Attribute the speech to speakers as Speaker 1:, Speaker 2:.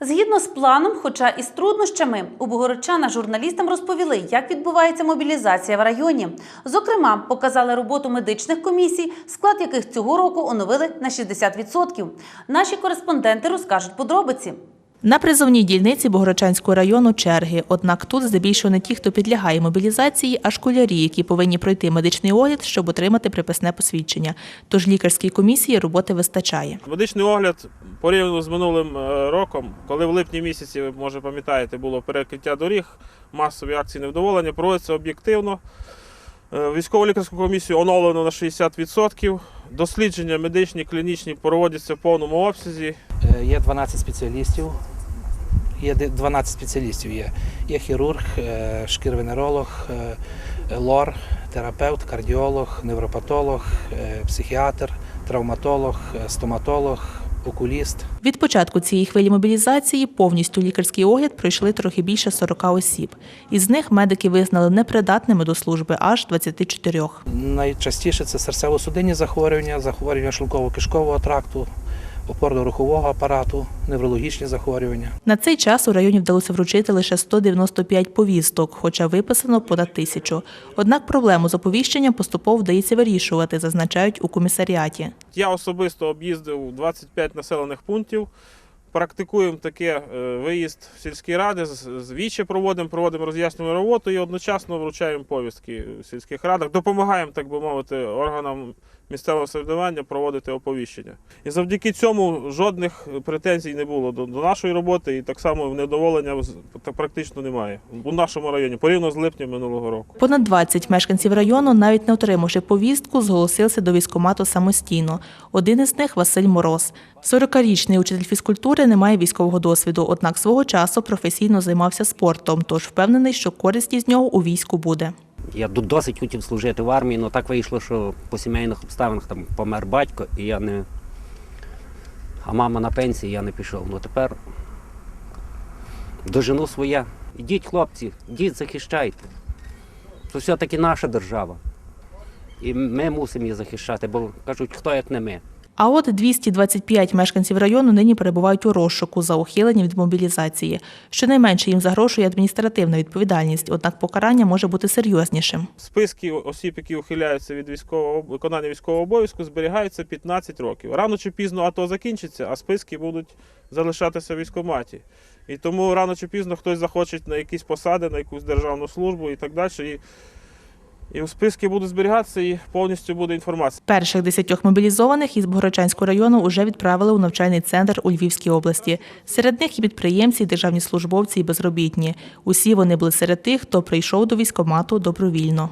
Speaker 1: Згідно з планом, хоча і з труднощами, у Богородчана журналістам розповіли, як відбувається мобілізація в районі. Зокрема, показали роботу медичних комісій, склад яких цього року оновили на 60%. Наші кореспонденти розкажуть подробиці.
Speaker 2: На призовній дільниці Богородчанського району черги. Однак тут здебільшого не ті, хто підлягає мобілізації, а школярі, які повинні пройти медичний огляд, щоб отримати приписне посвідчення. Тож лікарській комісії роботи вистачає.
Speaker 3: Медичний огляд порівняно з минулим е, роком, коли в липні місяці, ви може пам'ятаєте, було перекриття доріг, масові акції невдоволення, проводиться об'єктивно. Е, Військово-лікарську комісію оновлено на 60%. Дослідження медичні, клінічні проводяться в повному обсязі.
Speaker 4: Е, Є 12 спеціалістів. Є 12 спеціалістів. Є, є хірург, е, шкірвенеролог, е, лор, терапевт, кардіолог, невропатолог, психіатр, травматолог, стоматолог, окуліст.
Speaker 2: Від початку цієї хвилі мобілізації повністю лікарський огляд пройшли трохи більше 40 осіб. Із них медики визнали непридатними до служби аж 24.
Speaker 4: Найчастіше це серцево-судинні захворювання, захворювання шлунково-кишкового тракту, опорно-рухового апарату, неврологічні захворювання.
Speaker 2: На цей час у районі вдалося вручити лише 195 повісток, хоча виписано понад тисячу. Однак проблему з оповіщенням поступово вдається вирішувати, зазначають у комісаріаті.
Speaker 3: Я особисто об'їздив 25 населених пунктів. Практикуємо таке е, виїзд в сільські ради, з- з вічі проводимо, проводимо роз'яснювальну роботу і одночасно вручаємо повістки в сільських радах. Допомагаємо, так би мовити, органам місцевого самоврядування проводити оповіщення. І завдяки цьому жодних претензій не було до, нашої роботи, і так само недоволення практично немає у нашому районі, порівняно з липнем минулого року.
Speaker 2: Понад 20 мешканців району, навіть не отримавши повістку, зголосилися до військкомату самостійно. Один із них Василь Мороз. 40-річний учитель фізкультури не має військового досвіду, однак свого часу професійно займався спортом, тож впевнений, що користь із нього у війську буде.
Speaker 5: Я досить хотів служити в армії, але так вийшло, що по сімейних обставинах там помер батько, і я не. А мама на пенсії, я не пішов. Ну тепер дожену своє. Ідіть, хлопці, ідіть, захищайте. Це все-таки наша держава. І ми мусимо її захищати, бо кажуть, хто як не ми.
Speaker 2: А от 225 мешканців району нині перебувають у розшуку за ухилення від мобілізації. Щонайменше їм загрошує адміністративна відповідальність, однак покарання може бути серйознішим.
Speaker 3: Списки осіб, які ухиляються від військового виконання військового обов'язку, зберігаються 15 років. Рано чи пізно АТО закінчиться, а списки будуть залишатися в військкоматі. І тому рано чи пізно хтось захоче на якісь посади, на якусь державну службу і так далі. І у списки будуть зберігатися і повністю буде інформація.
Speaker 2: Перших десятьох мобілізованих із Богородчанського району вже відправили у навчальний центр у Львівській області. Серед них і підприємці, і державні службовці, і безробітні. Усі вони були серед тих, хто прийшов до військомату добровільно.